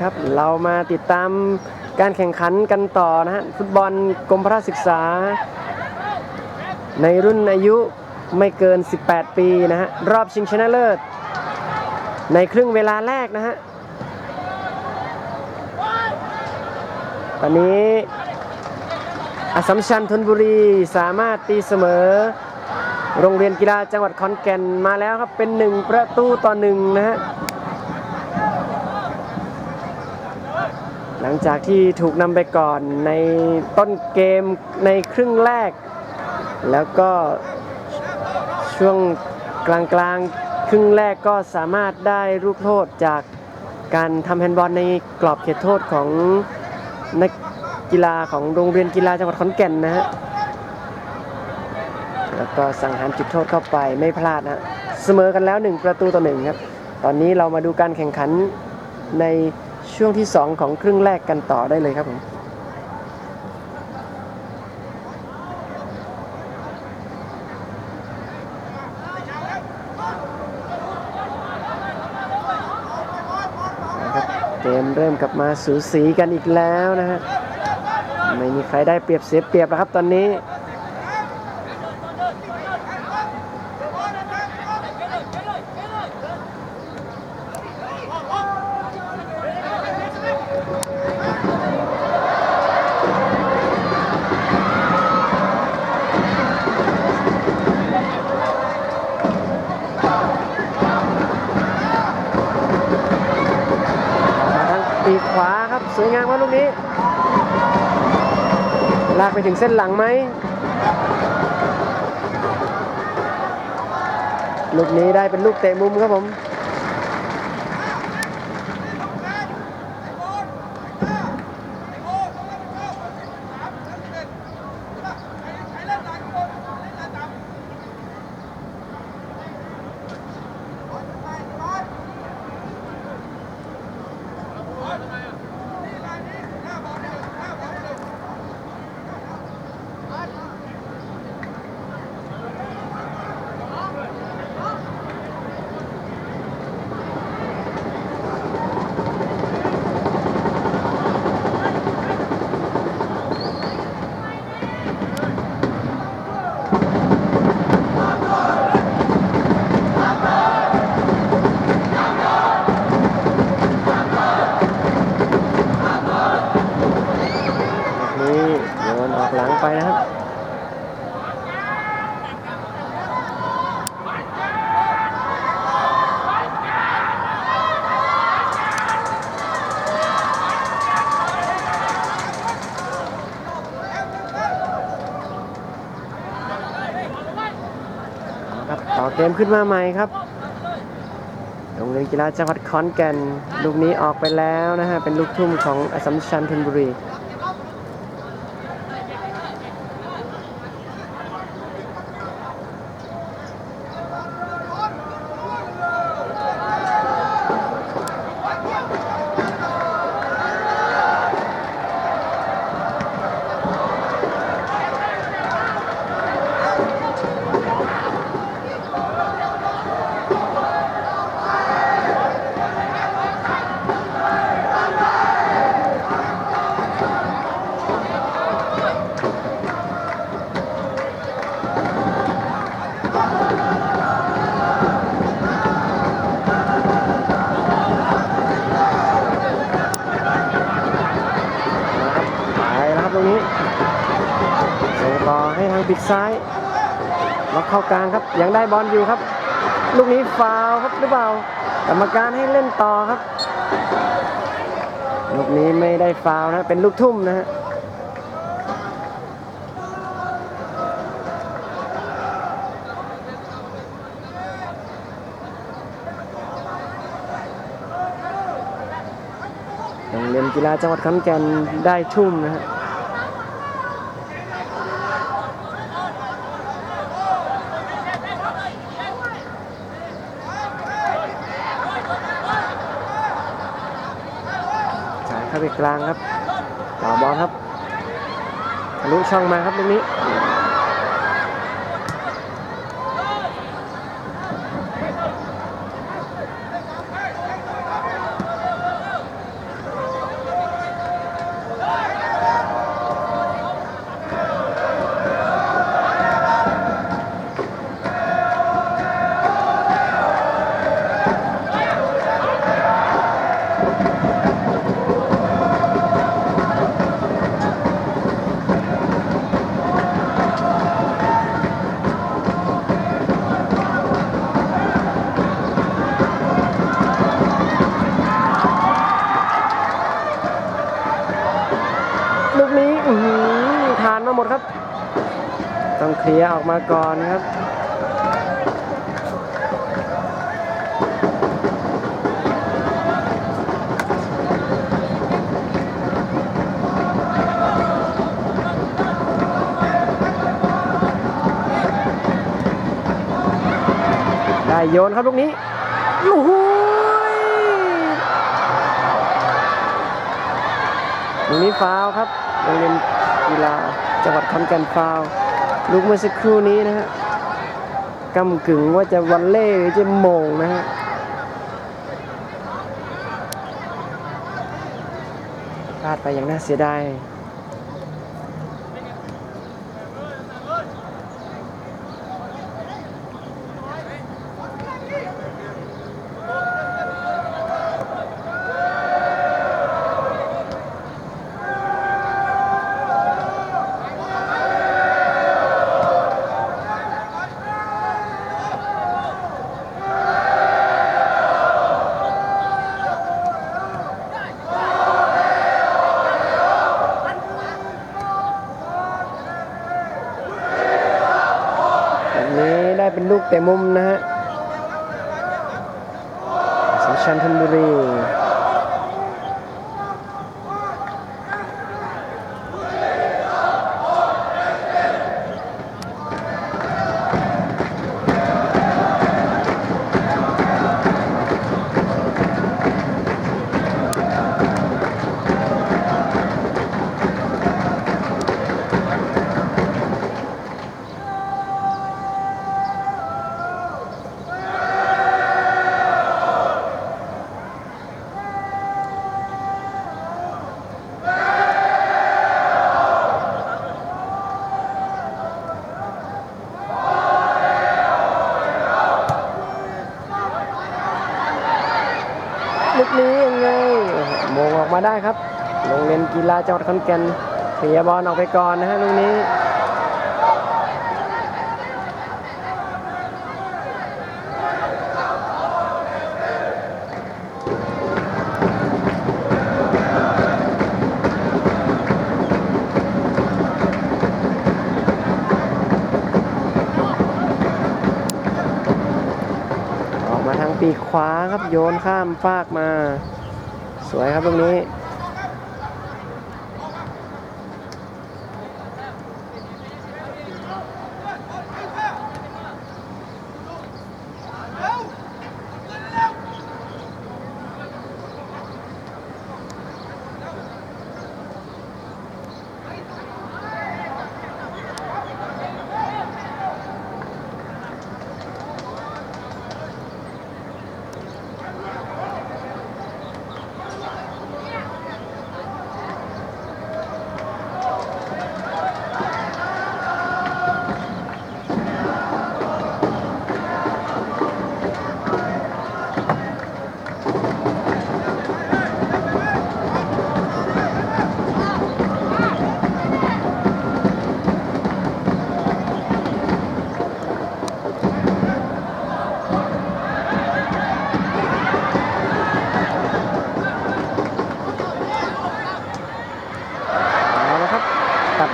ครับ เรามาติดตามการแข่งขันกันต่อนะฮะฟุตบอลกรมพระศึกษา ในรุ่นอายุไม่เกิน 18 ปีนะฮะรอบชิงชนะเลิศ ในครึ่งเวลาแรกนะฮะตอนนี้อสสัมชัญธนบุรีสามารถตีเสมอ โรงเรียนกีฬาจังหวัดขอนแก่นมาแล้วครับเป็นหนึ่งประตูต่อหนึ่งนะฮะ หลังจากที่ถูกนำไปก่อนในต้นเกมในครึ่งแรก แล้วก็ช่วงกลางกลางครึ่งแรกก็สามารถได้ลูกโทษจากการทำแฮนด์บอลในกรอบเขตโทษของนักกีฬาของโรงเรียนกีฬาจังหวัดขอนแก่นนะฮะ แล้วก็สังหารจุดโทษเข้าไปไม่พลาดนะฮะเสมอกันแล้ว 1 ประตูต่อหนึ่งครับ ตอนนี้เรามาดูการแข่งขันใน ช่วงที่ 2 ของครึ่งแรกกันต่อได้เลยครับผมเกมเริ่มกลับมาสูสีกันอีกแล้วนะฮะ ไม่มีใครได้เปรียบเสียเปรียบแล้วครับตอนนี้ ไปถึงเส้นหลังไหมลูกนี้ได้เป็นลูกเตะมุมครับผม ลูกนี้โยนออกหลังไปนะครับ ครับต่อ เกมขึ้นมาใหม่ครับโรงเรียนกีฬาจังหวัดขอนแก่น ลูกนี้ออกไปแล้วนะฮะ เป็นลูกทุ่มของอสสัมชัญธนบุรีางปิดซ้ายล็อกเข้ากลางครับยังได้บอลอยู่ครับ ลูกนี้ฟาวครับหรือเปล่ากรรมการให้เล่นต่อครับลูกนี้ไม่ได้ฟาวนะเป็นลูกทุ่มนะฮะโรงเรียนกีฬาจังหวัดขอนแก่นได้ทุ่มนะฮะ เข้าไปกลางครับต่อบอลครับทะลุช่องมาครับตรงนี้ เคลียร์ออกมาก่อนครับได้โยนครับลูกนี้โอ้โหยลูกนี้ฟาวครับโรงเรียนกีฬา จังหวัดขอนแก่นฟาวลุกเมื่อสักครู่นี้นะฮะกำกึ่งว่าจะวันเล่หรือจะโมงนะฮะพลาดไปอย่างน่าเสียดาย แบบนี้ แต่มุมนะฮะสิชันทัน กีฬาจังหวัดขอนแก่นเคลียบอลออกไปก่อนนะฮะลูกนี้ออกมาทางปีกขวาครับโยนข้ามฟากมา สวยครับตรงนี้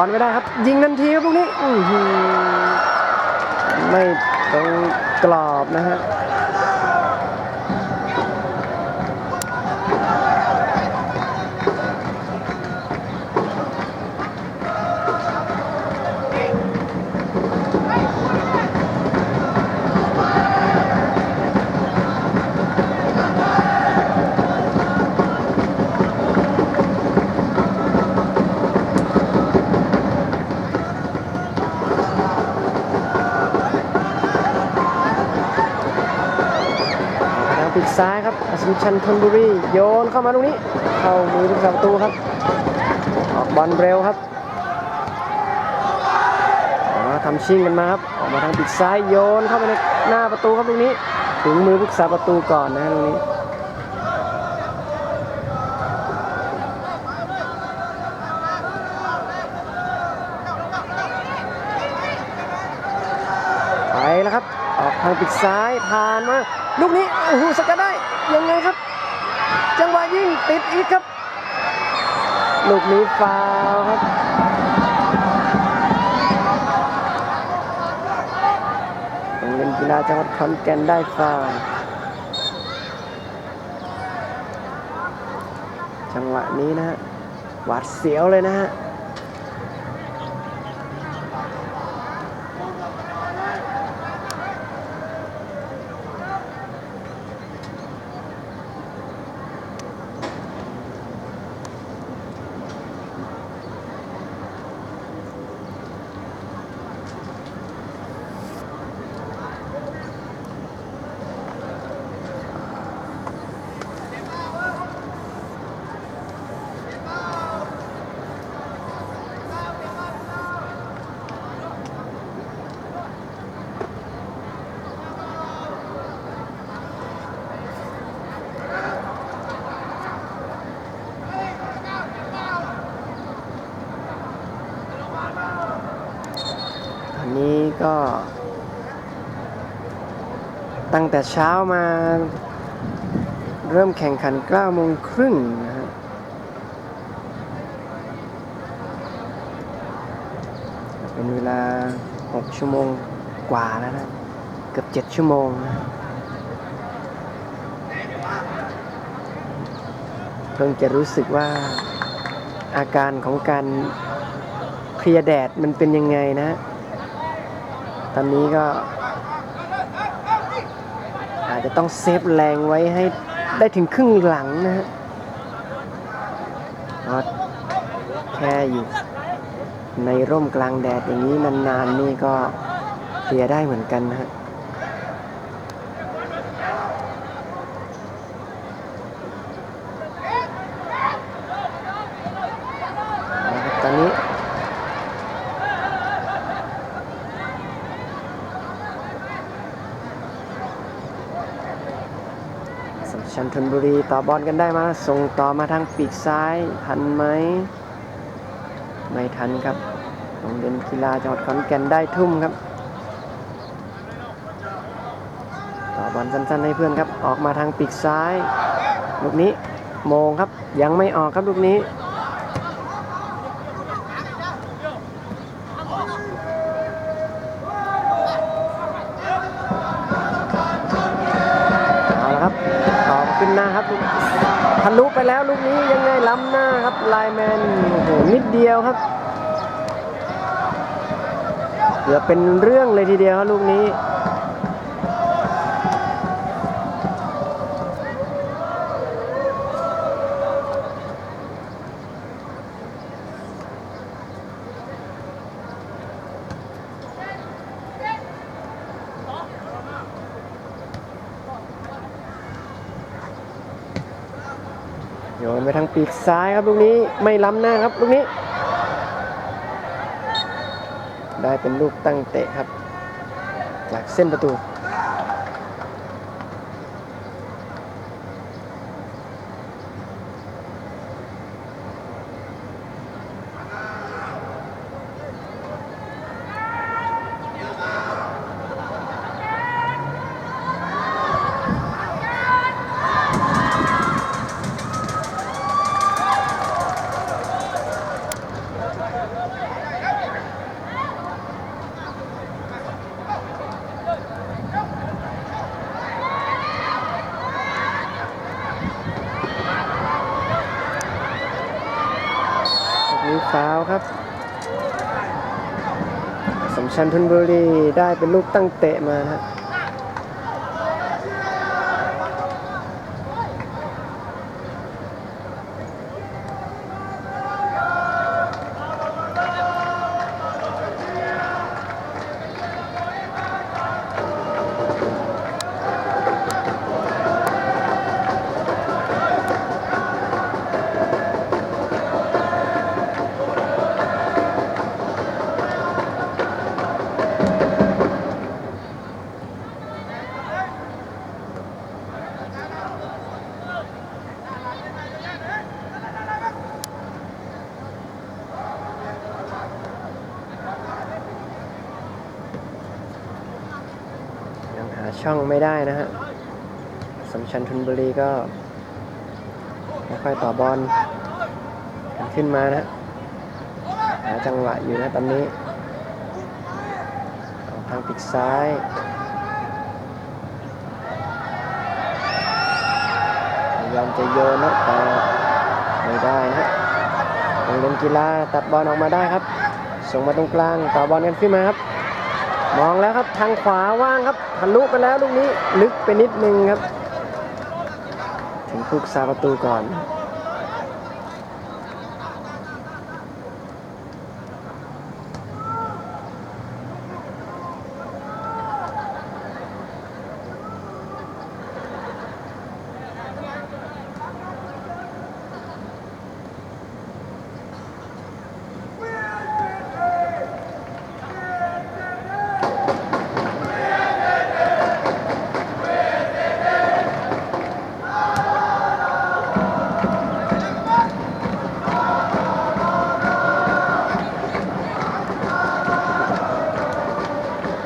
บอลไม่ได้ครับ ยิงทันทีครับพวกนี้ไม่ตรงกรอบนะฮะ ซ้ายครับอสมชันธนบุรีโยนเข้ามาตรงนี้ เข้ามือผู้รักสาประตูครับออกบอลเร็วครับทำชิงกันมาครับออกมาทางปิดซ้ายโยนเข้าไปในหน้าประตูครับตรงนี้ ถึงมือผู้รักษาประตูก่อนนะตรงนี้ ไปแล้วครับ ออกทางปีกซ้ายผ่านมาลูกนี้โอ้โหสกัดได้ยังไงครับ จังหวะยิงติดอีกครับ ลูกนี้ฟาวครับโรงเรียนกีฬาจังหวัดขอนแก่นได้ฟาวจังหวะนี้นะฮะหวาดเสียวเลยนะฮะ ตอนนี้ก็ ตั้ง แต่เช้ามาเริ่มแข่งขัน9โมงครึ่งนะฮะเป็นเวลา 6 ชั่วโมงกว่าแล้วนะ เกือบ 7 ชั่วโมงนะเพิ่งจะรู้สึกว่าอาการของการเพลียแดดมันเป็นยังไงนะ ตอนนี้ก็ อาจจะต้องเซฟแรงไว้ให้ได้ถึงครึ่งหลังนะฮะราะแค่อยู่ในร่มกลางแดดอย่างนี้นานๆนี่ก็เพลียได้เหมือนกันนะฮะเอาละครับตอนนี้ สัมชัญธ นบุรีต่อบอลกันได้มา ส่งต่อมาทางปีกซ้าย ทันไหม ไม่ทันครับโรงเรียนกีฬาจังหวัดขอนแก่นได้ทุ่มครับ ต่อบอลสั้นๆให้เพื่อนครับ ออกมาทางปีกซ้าย ลูกนี้โมงครับ ยังไม่ออกครับลูกนี้ เดียวครับเกือเป็นเรื่องเลยทีเดียวครับลูกนี้ โยนไปทางปีกซ้ายครับลูกนี้ไม่ล้ำหน้าครับลูกนี้ ได้เป็นลูกตั้งเตะครับ จากเส้นประตู ฟาวครับสมชัญธนบุรีได้เป็นลูกตั้งเตะมานะฮะยั ช่องไม่ได้นะฮะสมชันทุนบุรีก็ไม่ค่อยต่อบอลขึ้นมานะหาจังหวะอยู่นะตอนนี้ทางปิดซ้ายยอมจะโยนนะแต่ไม่ได้นะเล่นกีฬาตัดบอลออกมาได้ครับ ส่งมาตรงกลางต่อบอลกันขึ้นมาครับ มองแล้วครับทางขวาว่างครับทะลุไปแล้วลูกนี้ลึกไปนิดนึงครับ ถึงพุกซาประตูก่อน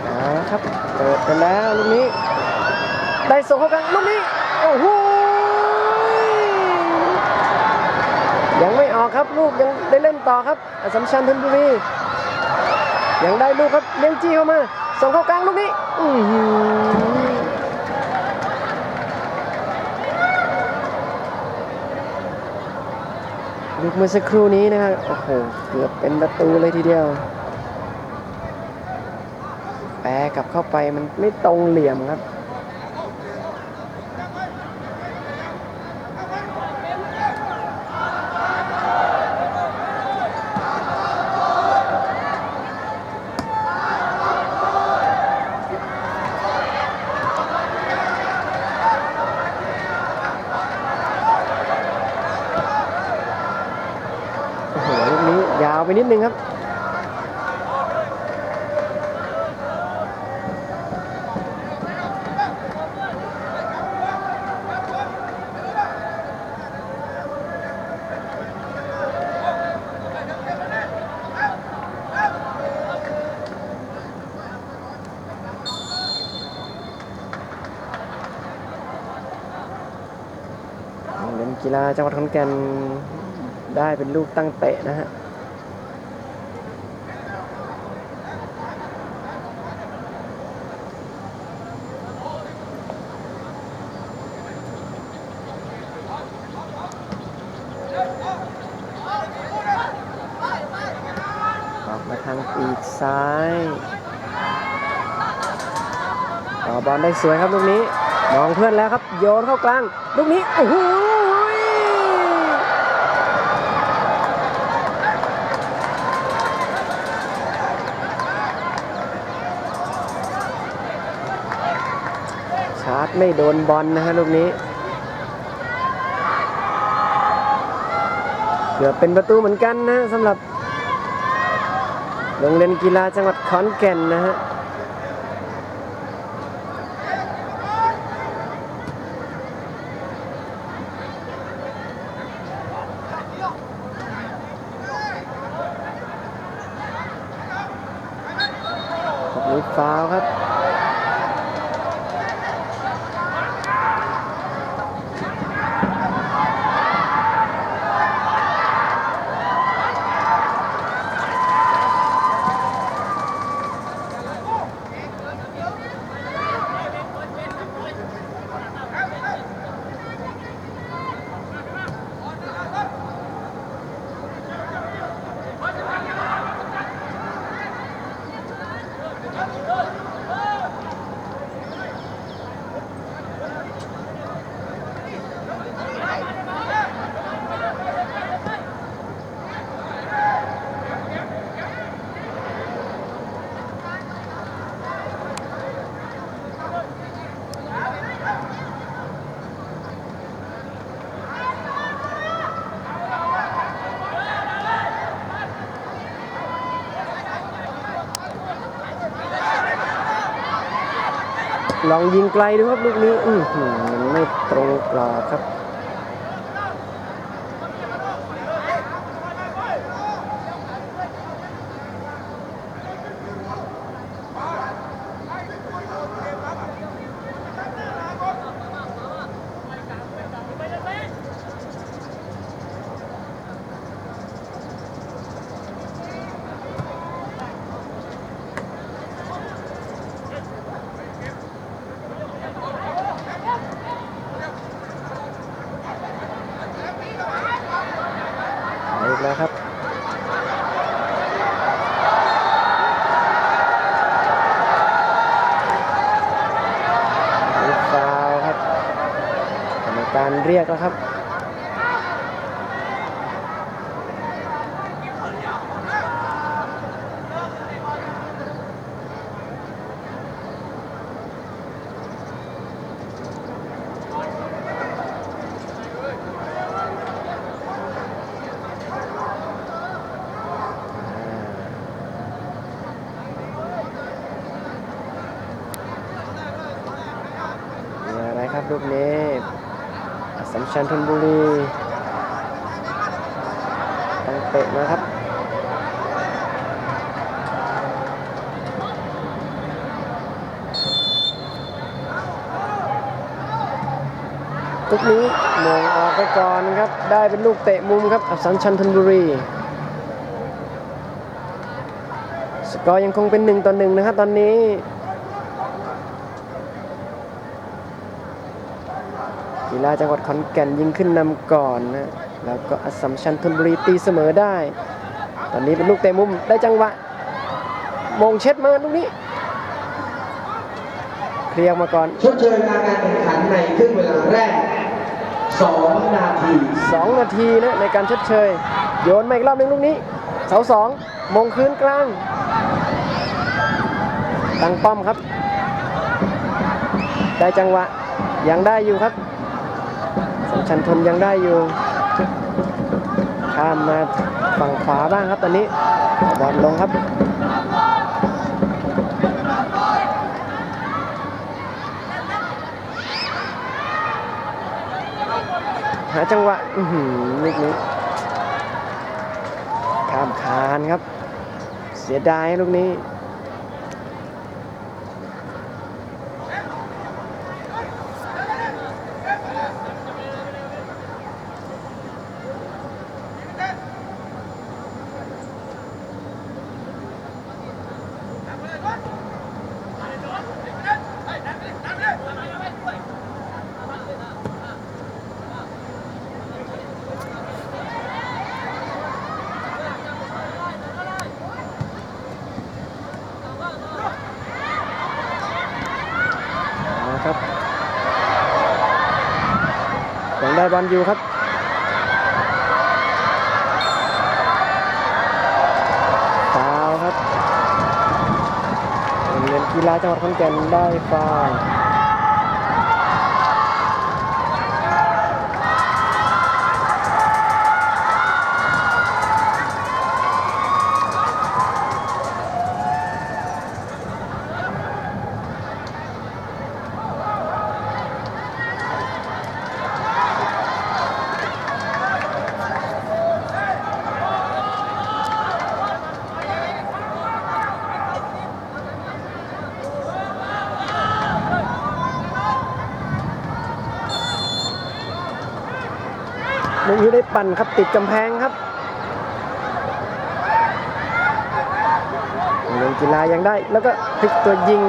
เอาละครับ เปิดไปแล้วลูกนี้ ได้ส่งเข้ากลางลูกนี้ โอ้โหยังไม่ออกครับลูกยังได้เล่นต่ อครับอสสัมชัญธนบุรียังได้ลูกครับเลี้ยงจี้เข้ามา ส่งเข้ากลางลูกนี้อือลูกเมื่อสักครู่นี้นะครับโอ้โหเกือบเป็นประตูเลยทีเดียวแปรกลับเข้าไปมันไม่ตรงเหลี่ยมครับ โอ้โหลูกนี้ ยาวไปนิดนึงครับโรงเรียนกีฬาจังหวัดขอนแก่นได้เป็นลูกตั้งเตะนะฮะ ออกมาทางปีกซ้าย ต่ อบอลได้สวยครับลูกนี้มองเพื่อนแล้วครับโยนเข้ากลางลูกนี้โอ้โหชาร์จไม่โดนบอลนะฮะลูกนี้เกือบเป็นประตูเหมือนกันนะสำหรับโรงเรียนกีฬาจังหวัดขอนแก่นนะฮะ ลองยิงไกลดูครับลูกนี้ อืมันไม่ตรงกรอบครับ เแล้วครับ มีฟาวล์ครับกรรมการ เรียกแล้วครับ มีอะไรครับลูกนี้อสสัม ชัญธนบุรีตังเตะนะครับลูกนี้มองออกไปก่อนครับ ได้เป็นลูกเตะมุมครับอสสัมชัญธนบุรี สกอร์ยังคงเป็นหนึ่งต่อหนึ่งนะครับตอนนี้ กีฬาจังหวัดขอนแก่นยิงขึ้นนำก่อนนะแล้วก็อสสัมชัญธนบุรีตีเสมอได้ ตอนนี้เป็นลูกเตะมุมได้จังหวะมงเช็ดมาลูกนี้เคลียร์มาก่อนชดเชยการแข่งขันในครึ่งเวลาแรก 2 นาที 2 นาทีนะในการชดเชย โยนมาอีกรอบหนึงลูกนี้ เสาสองมงคืนกลางตั้งป้อมครับ ได้จังหวะยังได้อยู่ครับ สัมชัญทนยังได้อยู่ ข้ามมาฝั่งขวาบ้างครับตอนนี้บอลลงครับหาจังหวะอื้อหือลูกนี้ข้ามคานครับ เสียดายลูกนี้ บอลอยู่ครับฟาวครับเรียนกีฬาจังหวัดขอนแก่นได้ฟาว ลูกนี้ได้ปั่นครับติดกำแพงครับโรงเรียนกีฬายังได้แล้วก็พลิกตัวยิง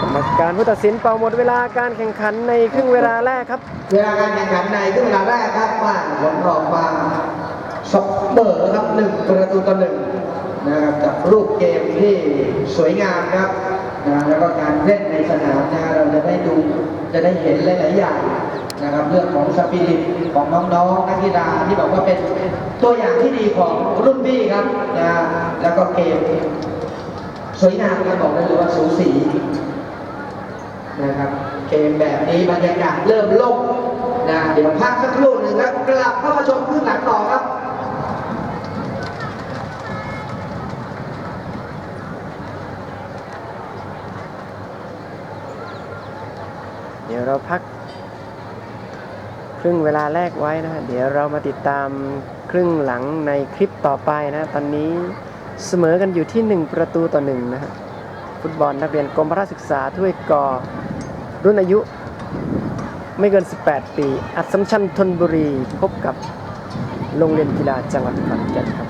กรรมการผู้ตัดสินเป่าหมดเวลาการแข่งขันในครึ่งเวลาแรกครับ เวลาการแข่งขันในครึ่งเวลาแรกครับว่าผลออกมาสเมอครับหนึ่งประตูต่อหนึ่งนะครับกับรูปเกมที่สวยงามครับนะแล้วก็การเล่นในสนามนะเราจะได้ดูจะได้เห็นหลาย ๆ อย่าง นะครับเรื่องของสปิริตของน้องๆนักกีฬาที่บอกว่าเป็นตัวอย่างที่ดีของรุ่นพี่ครับนะแล้วก็เกมสวยงามครับบอกได้เลยว่าสูสีนะครับเกมแบบนี้บรรยากาศเริ่มล่มนะเดี๋ยวพักสักครู่หนึ่งแล้วกลับเข้ามาชมครึ่งหลังต่อครับเดี๋ยวเราพัก ครึ่งเวลาแรกไว้นะฮะเดี๋ยวเรามาติดตามครึ่งหลังในคลิปต่อไปนะตอนนี้เสมอกันอยู่ที่ 1 ประตูต่อ1นะฮะฟุตบอลนักเรียนกรมพระศึกษาถ้วยกอรุ่นอายุไม่เกิน 18 ปี อัศมชัญธนบุรี พบกับโรงเรียนกีฬาจังหวัดขอนแก่นครับ